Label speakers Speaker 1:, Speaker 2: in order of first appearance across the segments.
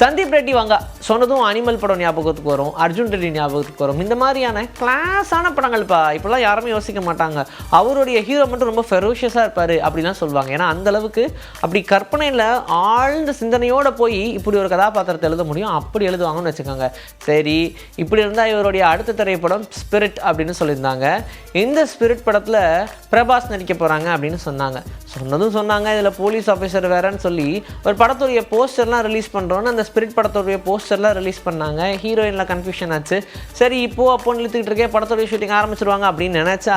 Speaker 1: சந்தீப் ரெட்டி வாங்க. சொன்னதும் அனிமல் படம் ஞாபகத்துக்கு வரும் அர்ஜுன் ரெட்டி ஞாபகத்துக்கு வரும். இந்த மாதிரியான கிளாஸான படங்கள்ப்பா இப்போல்லாம் யாருமே யோசிக்க மாட்டாங்க. அவருடைய ஹீரோ மட்டும் ரொம்ப ஃபெரோஷியஸாக இருப்பார் அப்படிலாம் சொல்லுவாங்க. ஏன்னா அந்தளவுக்கு அப்படி கற்பனையில் ஆழ்ந்த சிந்தனையோடு போய் இப்படி ஒரு கதாபாத்திரத்தை எழுத முடியும். அப்படி எழுதுவாங்கன்னு வச்சுக்கோங்க. சரி இப்படி இருந்தால் இவருடைய அடுத்த திரைப்படம் ஸ்பிரிட் அப்படின்னு சொல்லியிருந்தாங்க. இந்த ஸ்பிரிட் படத்தில் பிரபாஸ் நடிக்க போகிறாங்க அப்படின்னு சொன்னாங்க. சொன்னதும் சொன்னாங்க. இதில் போலீஸ் ஆஃபீஸர் வேறன்னு சொல்லி ஒரு படத்துடைய போஸ்டர்லாம் ரிலீஸ் பண்ணுறோன்னு அந்த ஸ்பிரிட் படத்துடைய போஸ்டர்லாம் ரிலீஸ் பண்ணாங்க. ஹீரோயினில் கன்ஃபியூஷன் ஆச்சு. சரி இப்போ அப்போன்னு இழுத்துக்கிட்டு இருக்கே படத்தோடைய ஷூட்டிங் ஆரம்பிச்சிருவாங்க அப்படின்னு நினச்சா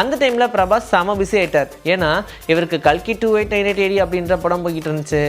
Speaker 1: அந்த டைமில் பிரபாஸ் செம பிஸி ஆயிட்டார். ஏன்னா இவருக்கு கல்கி two eight nine eight AD அப்படின்ற படம் போய்கிட்டு இருந்துச்சு.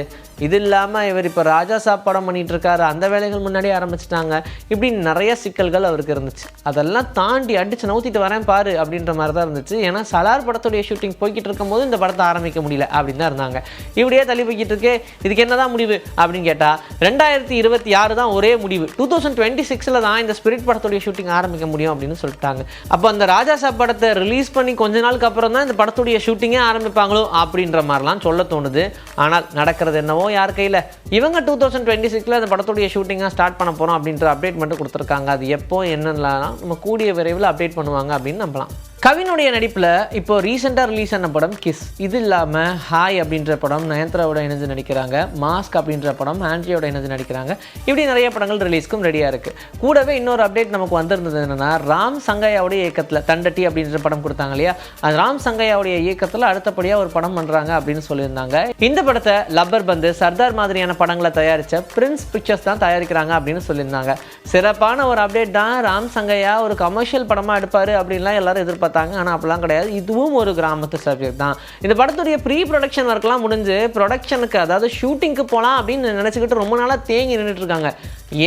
Speaker 1: இது இல்லாமல் இவர் இப்போ ராஜா சாப் படம் இருக்காரு. அந்த வேலைகள் முன்னாடியே ஆரம்பிச்சிட்டாங்க. இப்படி நிறைய சிக்கல்கள் அவருக்கு இருந்துச்சு. அதெல்லாம் தாண்டி அடிச்சு நவுத்திட்டு வரேன் பாரு அப்படின்ற மாதிரி தான் இருந்துச்சு. ஏன்னா சலார் படத்துடைய ஷூட்டிங் போய்கிட்டு இருக்கும்போது இந்த படத்தை ஆரம்பிக்க முடியல அப்படின்னு தான் இருந்தாங்க. இப்படியே தள்ளி போய்கிட்டு இருக்கு இதுக்கு என்ன தான் முடிவு அப்படின்னு கேட்டால் ரெண்டாயிரத்தி இருபத்தி ஆறு தான் ஒரே முடிவு. டூ தௌசண்ட் டுவெண்ட்டி சிக்ஸில் தான் இந்த ஸ்பிரிட் படத்துடைய ஷூட்டிங் ஆரம்பிக்க முடியும் அப்படின்னு சொல்லிட்டாங்க. அப்போ அந்த ராஜா சாப் படத்தை ரிலீஸ் பண்ணி கொஞ்ச நாளுக்கு அப்புறம் தான் இந்த படத்துடைய ஷூட்டிங்கே ஆரம்பிப்பாங்களோ அப்படின்ற மாதிரிலாம் சொல்ல தோணுது. ஆனால் நடக்கிறது என்னவோ யார் கையில்? இவங்க டூ தௌசண்ட் டுவெண்ட்டி சிக்ஸில் அந்த படத்துடைய ஷூட்டிங்காக ஸ்டார்ட் பண்ண போகிறோம் அப்படின்ற அப்டேட் மட்டும் கொடுத்துருக்காங்க. அது எப்போ என்னலாம் நம்ம கூடிய விரைவில் அப்டேட் பண்ணுவாங்க அப்படின்னு நம்பலாம். கவினுடைய நடிப்பில் இப்போ ரீசெண்டாக ரிலீஸ் ஆன படம் கிஸ் இது இல்லாமல் ஹாய் அப்படின்ற படம் நயன்தாராவோட இணைஞ்சு நடிக்கிறாங்க. மாஸ்க் அப்படின்ற படம் ஆண்ட்ரியோட இணைஞ்சு நடிக்கிறாங்க. இப்படி நிறைய படங்கள் ரிலீஸ்க்கும் ரெடியாக இருக்குது கூடவே இன்னொரு அப்டேட் நமக்கு வந்திருந்தது என்னன்னா ராம் சங்கையாவுடைய இயக்கத்தில் தண்டட்டி அப்படின்ற படம் கொடுத்தாங்க இல்லையா? அது ராம் சங்கையாவுடைய இயக்கத்தில் அடுத்தபடியாக ஒரு படம் பண்ணுறாங்க அப்படின்னு சொல்லியிருந்தாங்க. இந்த படத்தை லப்பர் பந்து சர்தார் மாதிரியான படங்களை தயாரித்த பிரின்ஸ் பிக்சர்ஸ் தான் தயாரிக்கிறாங்க அப்படின்னு சொல்லியிருந்தாங்க. சிறப்பான ஒரு அப்டேட் தான் ராம் சங்கையா ஒரு கமர்ஷியல் படமாக எடுப்பார் அப்படின்லாம் எல்லாரும் பார்த்தாங்க ஆனால் அப்படிலாம் கிடையாது. இதுவும் ஒரு கிராமத்து சப்ஜெக்ட் தான். இந்த படத்துடைய ப்ரீ ப்ரொடக்ஷன் ஒர்க்லாம் முடிஞ்சு ப்ரொடக்ஷனுக்கு அதாவது ஷூட்டிங்க்கு போகலாம் அப்படின்னு நினச்சிக்கிட்டு ரொம்ப நாளாக தேங்கி நின்றுட்டு இருக்காங்க.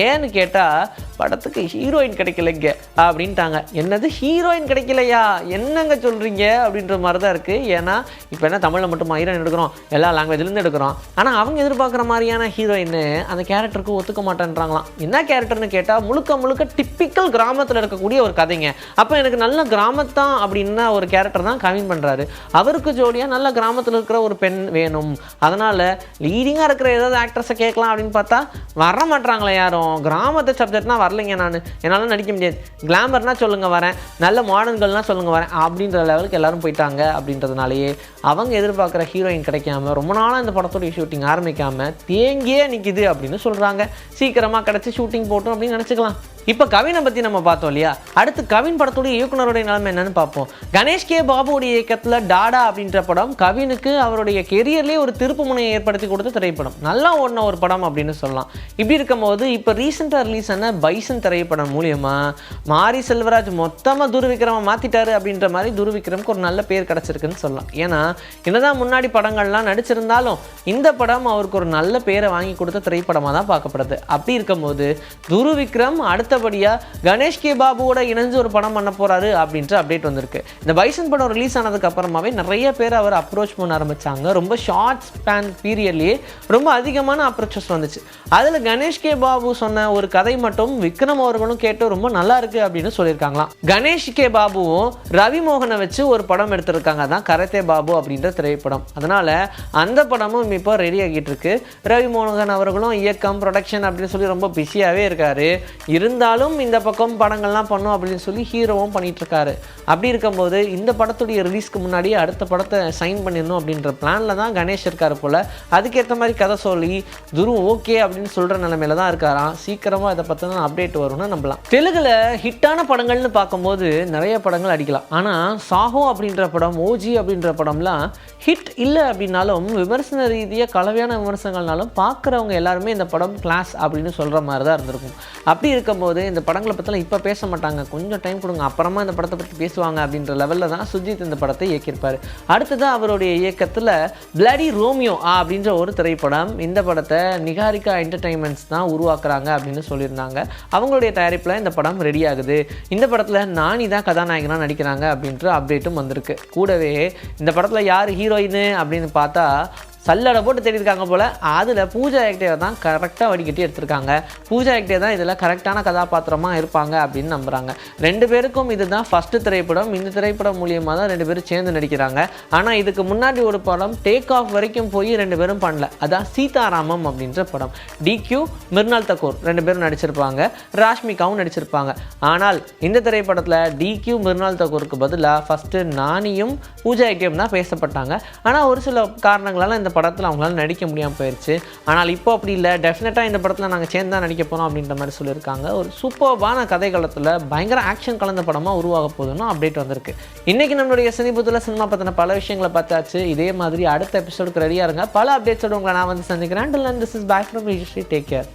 Speaker 1: ஏன்னு கேட்டால் படத்துக்கு ஹீரோயின் கிடைக்கலைங்க அப்படின்ட்டாங்க. என்னது ஹீரோயின் கிடைக்கலையா? என்னங்க சொல்கிறீங்க அப்படின்ற மாதிரி தான் இருக்குது ஏன்னா இப்போ என்ன தமிழில் மட்டும் ஹீரோயின் எடுக்கிறோம். எல்லா லாங்குவேஜ்லேருந்து எடுக்கிறோம். ஆனால் அவங்க எதிர்பார்க்குற மாதிரியான ஹீரோயின் அந்த கேரக்டருக்கு ஒத்துக்க மாட்டேன்றாங்களாம். என்ன கேரக்டர்னு கேட்டால் முழுக்க முழுக்க டிப்பிக்கல் கிராமத்தில் இருக்கக்கூடிய ஒரு கதைங்க. அப்போ எனக்கு நல்ல கிராமத்தான் அப்படின்னா ஒரு கேரக்டர் தான் கவின் பண்ணுறாரு அவருக்கு ஜோடியாக நல்ல கிராமத்தில் இருக்கிற ஒரு பெண் வேணும். அதனால் லீடிங்காக இருக்கிற ஏதாவது ஆக்ட்ரஸை கேட்கலாம் அப்படின்னு பார்த்தா வர மாட்டாங்களே யாரும். கிராமத்து சப்ஜெக்ட்னால் வரலைங்க நான். என்னால் நடிக்க முடியாது. கிளாமர்னா சொல்லுங்க வரேன். நல்ல மாடர்ன்கள்னால் சொல்லுங்க வரேன். அப்படின்ற லெவலுக்கு எல்லாரும் போயிட்டாங்க அப்படின்றதுனாலயே அவங்க எதிர்பார்க்குற ஹீரோயின் கிடைக்காம ரொம்ப நாளாக இந்த படத்துடைய ஷூட்டிங் ஆரம்பிக்காம தேங்கியே நிற்கிது அப்படின்னு சொல்கிறாங்க சீக்கிரமாக கிடச்சி ஷூட்டிங் போட்டோம் அப்படின்னு நினச்சிக்கலாம். இப்போ கவினை பற்றி நம்ம பார்த்தோம் இல்லையா? அடுத்து கவின் படத்துடைய இயக்குனருடைய நிலைமை என்னன்னு பார்ப்போம். கணேஷ் கே பாபுடைய இயக்கத்தில் டாடா அப்படின்ற படம் கவினுக்கு அவருடைய கெரியர்லேயே ஒரு திருப்பு முனையை ஏற்படுத்தி கொடுத்த திரைப்படம். நல்லா ஓடின ஒரு படம் அப்படின்னு சொல்லலாம். இப்படி இருக்கும்போது இப்போ ரீசெண்டாக ரிலீஸ் ஆன பைசன் திரைப்படம் மூலியமா மாரி செல்வராஜ் மொத்தமாக துருவிக்ரம மாற்றிட்டாரு அப்படின்ற மாதிரி துருவிக்ரமுக்கு ஒரு நல்ல பேர் கிடச்சிருக்குன்னு சொல்லலாம். ஏன்னா என்னதான் முன்னாடி படங்கள்லாம் நடிச்சிருந்தாலும் இந்த படம் அவருக்கு ஒரு நல்ல பேரை வாங்கி கொடுத்த திரைப்படமாக தான் பார்க்கப்படுது. அப்படி இருக்கும்போது துருவிக்ரம் அடுத்தபடியாக கணேஷ் கே பாபுவோட இணைஞ்சு ஒரு படம் பண்ண போகிறாரு அப்படின்ற அப்டேட் வந்திருக்கு. இந்த பைசன் படம் ரிலீஸ் ஆனதுக்கு அப்புறமாவே நிறைய பேர் அவர் அப்ரோச் பண்ண ஆரம்பிச்சாங்க. ரொம்ப ஷார்ட் ஸ்பேன் பீரியட்லேயே ரொம்ப அதிகமான அப்ரோச்சஸ் வந்துச்சு. அதில் கணேஷ் கே பாபு சொன்ன ஒரு கதை மட்டும் விக்ரம் அவர்களும் கேட்டு ரொம்ப நல்லா இருக்கு அப்படின்னு சொல்லியிருக்காங்களாம். கணேஷ் கே பாபுவும் ரவி மோகனை வச்சு ஒரு படம் எடுத்திருக்காங்க. அதான் கரத்தே பாபு அப்படின்ற திரைப்படம். அதனால அந்த படமும் இப்போ ரெடி ஆகிட்டு இருக்கு. ரவி மோகன் அவர்களும் இயக்கம் ப்ரொடக்ஷன் அப்படின்னு சொல்லி ரொம்ப பிஸியாகவே இருக்காரு. இருந்தாலும் இந்த பக்கம் படங்கள்லாம் பண்ணும் அப்படின்னு சொல்லி ஹீரோவும் பண்ணிட்டு இருக்காரு. அப்படி இருக்கும்போது இந்த படத்துடைய ரிலீஸ்க்கு முன்னாடியே அடுத்த படத்தை சைன் பண்ணிடணும் அப்படின்ற பிளானில் தான் கணேஷ் இருக்காரு போல். அதுக்கேற்ற மாதிரி கதை சொல்லி துரு ஓகே அப்படின்னு சொல்கிற நிலமையில தான் இருக்காராம் சீக்கிரமாக இதை பற்றின அப்டேட் வரும்னு நம்பலாம். தெலுங்கில் ஹிட்டான படங்கள்னு பார்க்கும்போது நிறைய படங்கள் அடிக்கலாம். ஆனால் சாஹோ அப்படின்ற படம் ஓஜி அப்படின்ற படம்லாம் ஹிட் இல்லை அப்படின்னாலும் விமர்சன ரீதியாக கலவையான விமர்சனங்கள்னாலும் பார்க்குறவங்க எல்லாருமே இந்த படம் கிளாஸ் அப்படின்னு சொல்கிற மாதிரி தான் இருந்திருக்கும். அப்படி இருக்கும்போது இந்த படங்களை பற்றிலாம் இப்போ பேச மாட்டாங்க. கொஞ்சம் டைம் கொடுங்க. அப்புறமா இந்த படத்தை பற்றி பேசுவாங்க அப்படின்ற லெவலில் தான் சுஜித் இந்த படத்தை இயக்கியிருப்பார். அடுத்தது அவருடைய இயக்கத்தில் பிளடி ரோமியோ அப்படின்ற ஒரு திரைப்படம். இந்த படத்தை நிகாரிகா என்டர்டைன்மெண்ட்ஸ் தான் பார்க்குறாங்க அப்படின்னு சொல்லியிருந்தாங்க. அவங்களுடைய தயாரிப்பில் இந்த படம் ரெடி ஆகுது. இந்த படத்தில் நானி தான் கதாநாயகனாக நடிக்கிறாங்க அப்படின்ற அப்டேட்டும் வந்திருக்கு. கூடவே இந்த படத்தில் யார் ஹீரோயின் அப்படின்னு பார்த்தா சல்லடை போட்டு தேடிருக்காங்க போல். அதில் பூஜா ஆக்டே தான் கரெக்டாக வடிகட்டி எடுத்திருக்காங்க. பூஜா ஆக்டே தான் இதில் கரெக்டான கதாபாத்திரமாக இருப்பாங்க அப்படின்னு நம்புகிறாங்க ரெண்டு பேருக்கும் இதுதான் ஃபஸ்ட்டு திரைப்படம் இந்த திரைப்படம் மூலியமாக தான் ரெண்டு பேரும் சேர்ந்து நடிக்கிறாங்க. ஆனால் இதுக்கு முன்னாடி ஒரு படம் டேக் ஆஃப் வரைக்கும் போய் ரெண்டு பேரும் பண்ணல. அதான் சீதாராமம் அப்படின்ற படம். டிக்யூ மிர்னால் தக்கூர் ரெண்டு பேரும் நடிச்சிருப்பாங்க. ராஷ்மிகாவும் நடிச்சிருப்பாங்க. ஆனால் இந்த திரைப்படத்தில் டிக்யூ மிர்னால் தக்கூருக்கு பதிலாக ஃபஸ்ட்டு நானியும் பூஜா ஐக்கியம் தான் பேசப்பட்டாங்க. ஆனால் ஒரு சில காரணங்களால் இந்த படத்தில் அவங்களால நடிக்க முடியாமல் போயிடுச்சு ஆனால் இப்போ அப்படி இல்லை. டெஃபினட்டாக இந்த படத்தில் நாங்கள் சேர்ந்து தான் நடிக்க போகிறோம் அப்படின்ற மாதிரி சொல்லியிருக்காங்க. ஒரு சூப்பர்பான கதை காலத்தில் பயங்கர ஆக்ஷன் கலந்த படமாக உருவாக போகுதுன்னு அப்டேட் வந்திருக்கு. இன்றைக்கி நம்மளுடைய சினிபுத்தில் சினிமா பற்றின பல விஷயங்களை பார்த்தாச்சு. இதே மாதிரி அடுத்த எபிசோடுக்கு ரெடியாக இருங்க. பல அப்டேட்ஸோடு உங்களை நான் வந்து சந்திக்கிறேன். This is back from take care